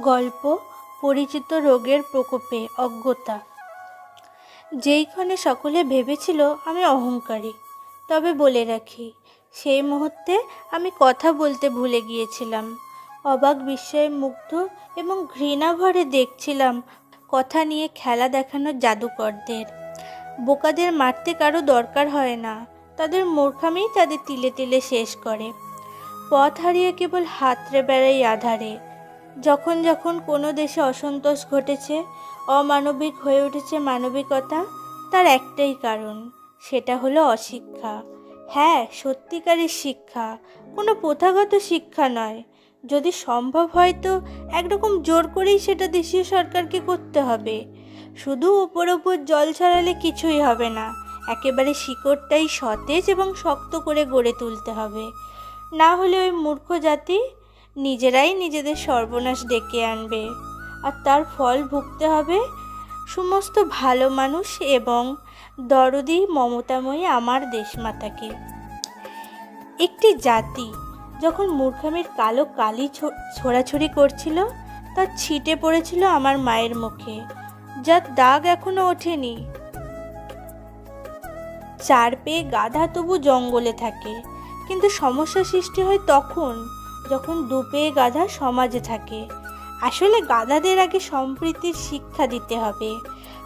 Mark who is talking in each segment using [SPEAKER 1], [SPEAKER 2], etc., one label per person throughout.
[SPEAKER 1] গল্প পরিচিত রোগের প্রকোপে অজ্ঞতা। যেইক্ষণে সকলে ভেবেছিল আমি অহংকারী, তবে বলে রাখি, সেই মুহূর্তে আমি কথা বলতে ভুলে গিয়েছিলাম। অবাক বিস্ময়ে মুগ্ধ এবং ঘৃণা ভরে দেখছিলাম কথা নিয়ে খেলা দেখানো জাদুকরদের। বোকাদের মারতে কারও দরকার হয় না, তাদের মূর্খামিই তাদের তিলে তিলে শেষ করে। পথ হারিয়ে কেবল হাতড়ে বেড়াই আধারে যখন যখন কোনো দেশে অসন্তোষ ঘটেছে, অমানবিক হয়ে উঠেছে মানবিকতা, তার একটাই কারণ, সেটা হলো অশিক্ষা। হ্যাঁ সত্যিকারের শিক্ষা, কোনো প্রথাগত শিক্ষা নয়। যদি সম্ভব হয় তো একরকম জোর করেই সেটা দেশীয় সরকারকে করতে হবে। শুধু ওপর ওপর জল ছড়ালে কিছুই হবে না, একেবারে শিকড়টাই সতেজ এবং শক্ত করে গড়ে তুলতে হবে। না হলে ওই মূর্খ জাতি নিজেরাই নিজেদের সর্বনাশ ডেকে আনবে। আর তার ফল ভুগতে হবে সমস্ত ভালো মানুষ এবং দরদি মমতাময়ী আমার দেশমাতাকে। একটি জাতি যখন মূর্খামির কালো কালি ছোড়াছুড়ি করছিল তা ছিটে পড়েছিল আমার মায়ের মুখে, যার দাগ এখনও ওঠেনি। চার পেয়ে গাধা তবু জঙ্গলে থাকে, কিন্তু সমস্যা সৃষ্টি হয় তখন। যখন দু পেয়ে গাধা সমাজে থাকে। আসলে গাধাদের আগে সম্প্রীতির শিক্ষা দিতে হবে।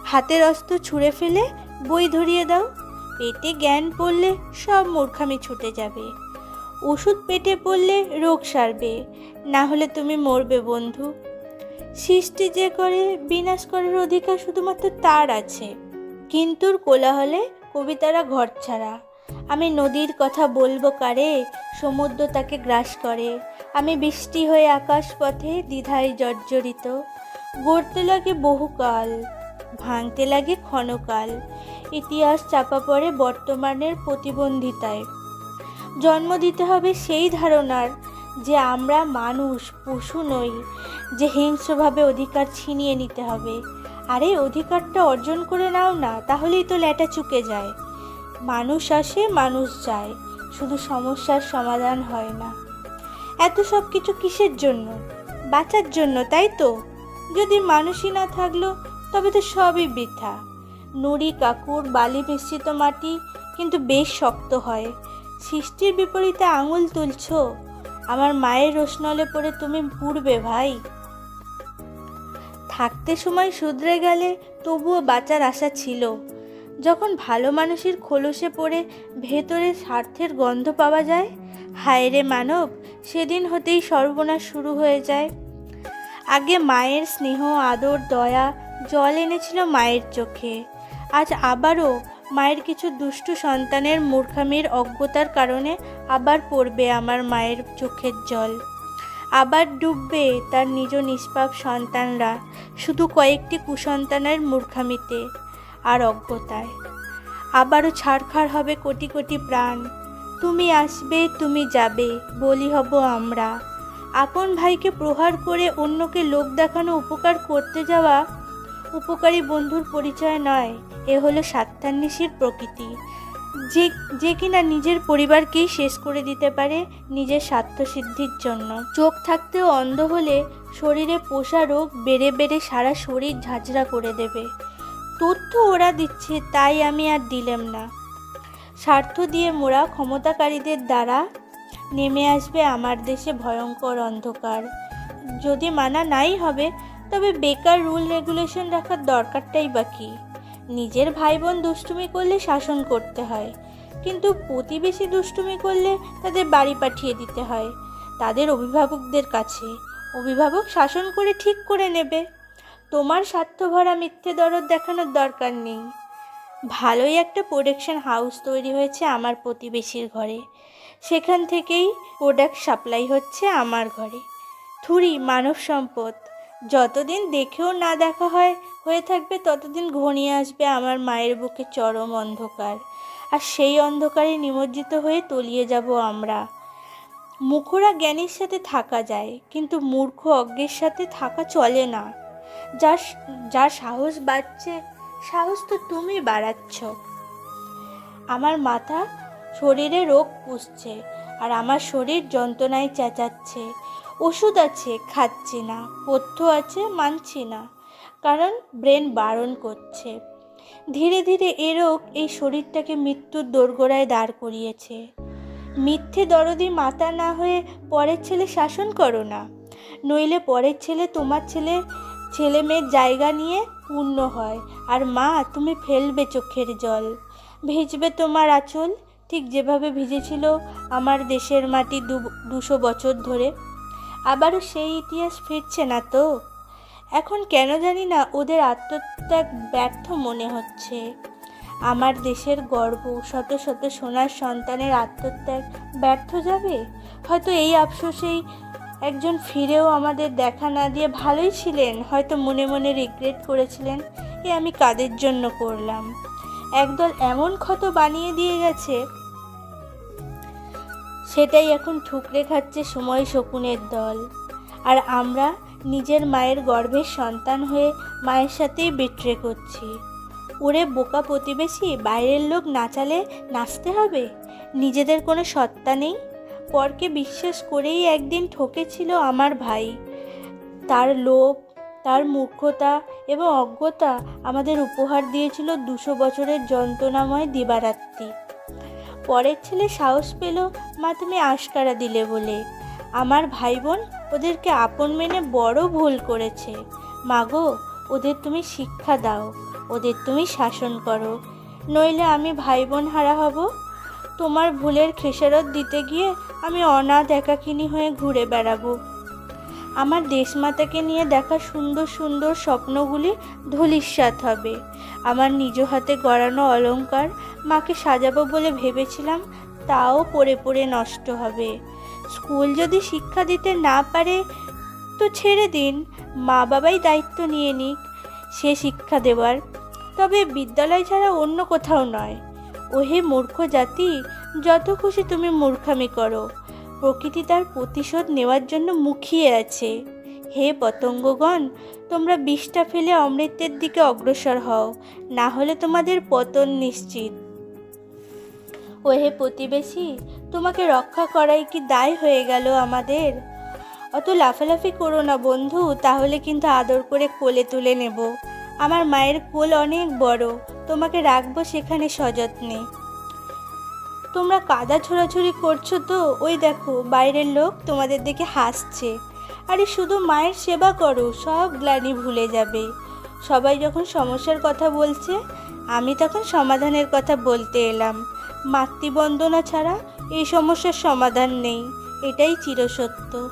[SPEAKER 1] হাতের অস্ত্র ছুঁড়ে ফেলে বই ধরিয়ে দাও। পেটে জ্ঞান পড়লে সব মূর্খামি ছুটে যাবে। ওষুধ পেটে পড়লে রোগ সারবে। না হলে তুমি মরবে, বন্ধু। সৃষ্টি যে করে, বিনাশ করার অধিকার শুধুমাত্র তার আছে। কিন্তুর কোলাহলে কবিতারা ঘর ছাড়া। আমি নদীর কথা বলব কারে? সমুদ্র তাকে গ্রাস করে। আমি বৃষ্টি হয়ে আকাশ পথে দ্বিধায় জর্জরিত। গড়তে লাগে বহুকাল, ভাঙতে লাগে ক্ষণকাল। ইতিহাস চাপা পড়ে বর্তমানের প্রতিবন্ধিতায়। জন্ম দিতে হবে সেই ধারণার যে আমরা মানুষ, পশু নই, যে হিংস্রভাবে অধিকার ছিনিয়ে নিতে হবে। আরে, অধিকারটা অর্জন করে নাও না, তাহলেই তো ল্যাটা চুকে যায়। মানুষ আসে, মানুষ যায়। শুধু সমস্যার সমাধান হয় না। এত সব কিছু কিসের জন্য? বাঁচার জন্য, তাই তো? যদি মানুষই না থাকল, তবে তো সবই বৃথা। নুড়ি, কাকুর, বালি মিশ্রিত মাটি কিন্তু বেশ শক্ত হয়। সৃষ্টির বিপরীতে আঙুল তুলছ? আমার মায়ের রোশনলে পড়ে তুমি পুড়বে ভাই। থাকতে সময় শুধরে গেলে তবুও বাঁচার আশা ছিল। যখন ভালো মানুষের খোলসে পড়ে ভেতরে স্বার্থের গন্ধ পাওয়া যায় হায় রে মানব, সেদিন হতেই সর্বনাশ শুরু হয়ে যায়। আগে মায়ের স্নেহ, আদর, দয়া, জল এনেছিল মায়ের চোখে। আজ আবারও মায়ের কিছু দুষ্টু সন্তানের মূর্খামির অজ্ঞতার কারণে আবার পড়বে আমার মায়ের চোখের জল। আবার ডুববে তার নিজ নিষ্পাপ সন্তানরা, শুধু কয়েকটি কুসন্তানের মূর্খামিতে। আর অজ্ঞতায়। আবারও ছাড়খাড় হবে কোটি কোটি প্রাণ। তুমি আসবে, তুমি যাবে, বলি হব আমরা। আপন ভাইকে প্রহার করে অন্যকে লোক দেখানো উপকার করতে যাওয়া উপকারী বন্ধুর পরিচয় নয়, এ হলো সাত্তান্বেষীর প্রকৃতি। যে যে কিনা নিজের পরিবারকেই শেষ করে দিতে পারে নিজের স্বার্থসিদ্ধির জন্য। চোখ থাকতেও অন্ধ হলে শরীরে পোষা রোগ বেড়ে বেড়ে সারা শরীর ঝাঁঝরা করে দেবে। তথ্য ওরা দিচ্ছে, তাই আমি আর দিলাম না। স্বার্থ দিয়ে মোরা ক্ষমতাকারীদের দ্বারা নেমে আসবে আমার দেশে ভয়ঙ্কর অন্ধকার। যদি মানা নাই হবে, তবে বেকার রুল রেগুলেশন রাখার দরকারটাই বাকি। নিজের ভাই বোন দুষ্টুমি করলে শাসন করতে হয়, কিন্তু প্রতিবেশী দুষ্টুমি করলে তাদের বাড়ি পাঠিয়ে দিতে হয়, তাদের অভিভাবকদের কাছে। অভিভাবক শাসন করে ঠিক করে নেবে। তোমার স্বার্থভরা মিথ্যে দরদ দেখানোর দরকার নেই। ভালোই একটা প্রোডাকশন হাউস তৈরি হয়েছে আমার প্রতিবেশীর ঘরে। সেখান থেকেই প্রোডাক্ট সাপ্লাই হচ্ছে আমার ঘরে। থুরি, মানব সম্পদ। যতদিন দেখেও না দেখা হয়, হয়ে থাকবে ততদিন ঘনিয়ে আসবে আমার মায়ের বুকে চরম অন্ধকার। আর সেই অন্ধকারে নিমজ্জিত হয়ে তলিয়ে যাব আমরা। মুখরা জ্ঞানীর সাথে থাকা যায়, কিন্তু মূর্খ অজ্ঞের সাথে থাকা চলে না। যার যার সাহস বাড়ছে, সাহস তো তুমি বাড়াচ্ছ। আমার মাথা শরীরে রোগ পুষছে আর আমার শরীর যন্ত্রণায় চেঁচাচ্ছে। ওষুধ আছে, খাচ্ছি না, পথ্য আছে, মানছি না, কারণ ব্রেন বারণ করছে। ধীরে ধীরে এ রোগ এই শরীরটাকে মৃত্যুর দোরগোড়ায় দাঁড় করিয়েছে। মিথ্যে দরদি মাতা না হয়ে পরের ছেলে শাসন করো না, নইলে পরের ছেলে তোমার ছেলে ছেলে মেয়ের জায়গা নিয়ে পূর্ণ হয়। আর মা, তুমি ফেলবে চোখের জল। ভিজবে তোমার আঁচল। ঠিক যেভাবে ভিজেছিল আমার দেশের মাটি দুশো বছর ধরে। আবারও সেই ইতিহাস ফিরছে না তো? এখন কেন জানি না ওদের আত্মত্যাগ ব্যর্থ মনে হচ্ছে। আমার দেশের গর্ব, শত শত সোনার সন্তানের আত্মত্যাগ ব্যর্থ যাবে? হয়তো এই আফসোসেই একজন ফিরেও আমাদের দেখা না দিয়ে ভালোই ছিলেন, হয়তো মনে মনে রিগ্রেট করেছিলেন, এ আমি কাদের জন্য করলাম? একদল এমন ক্ষত বানিয়ে দিয়ে গেছে, সেটাই এখন ঠুকরে খাচ্ছে সময় শকুনের দল। আর আমরা নিজের মায়ের গর্ভের সন্তান হয়ে মায়ের সাথেই বিট্রে করছি। ওরে বোকা প্রতিবেশী, বাইরের লোক নাচালে নাচতে হবে? নিজেদের কোনো সত্তা নেই? পরকে বিশ্বাস করেই একদিন ঠকেছিল আমার ভাই। তার লোভ, তার মূর্খতা এবং অজ্ঞতা আমাদের উপহার দিয়েছিল দুশো বছরের যন্ত্রণাময় দিবারাত্রি। পরের ছেলে সাহস পেল, মা, তুমি আশকারা দিলে বলে। আমার ভাই বোন ওদেরকে আপন মেনে বড় ভুল করেছে। মাগো ওদের তুমি শিক্ষা দাও, ওদের তুমি শাসন করো। নইলে আমি ভাই বোন হারা হব? তোমার ভুলের খেসারত দিতে গিয়ে আমি অনাথ একাকিনী হয়ে ঘুরে বেড়াবো। আমার দেশমাতাকে নিয়ে দেখা সুন্দর সুন্দর স্বপ্নগুলি ধূলিসাৎ হবে। আমার নিজ হাতে গড়ানো অলংকার মাকে সাজাবো বলে ভেবেছিলাম, তাও পড়ে পড়ে নষ্ট হবে। স্কুল যদি শিক্ষা দিতে না পারে, তো ছেড়ে দিন, মা বাবাই দায়িত্ব নিয়ে নিক, সে শিক্ষা দেওয়ার। তবে বিদ্যালয় ছাড়া অন্য কোথাও নয়। ওহে মূর্খ জাতি, যত খুশি তুমি মূর্খামি করো। প্রকৃতি তার প্রতিশোধ নেওয়ার জন্য মুখিয়ে আছে। হে পতঙ্গগণ, তোমরা বিষটা ফেলে অমৃতের দিকে অগ্রসর হও, না হলে তোমাদের পতন নিশ্চিত। ও হে প্রতিবেশী, তোমাকে রক্ষা করাই কি দায় হয়ে গেল আমাদের? অত লাফালাফি করো না বন্ধু, তাহলে কিন্তু আদর করে কোলে তুলে নেব। আমার মায়ের কোল অনেক বড় তোমাকে রাখব সেখানে সযত্নে। তোমরা কাদা ছোড়াছুড়ি করছ তো? ওই দেখো, বাইরের লোক তোমাদের দেখে হাসছে। আরে শুধু মায়ের সেবা করো, সব গ্লানি ভুলে যাবে। সবাই যখন সমস্যার কথা বলছে, আমি তখন সমাধানের কথা বলতে এলাম। মাতৃবন্দনা ছাড়া এই সমস্যার সমাধান নেই, এটাই চিরসত্য।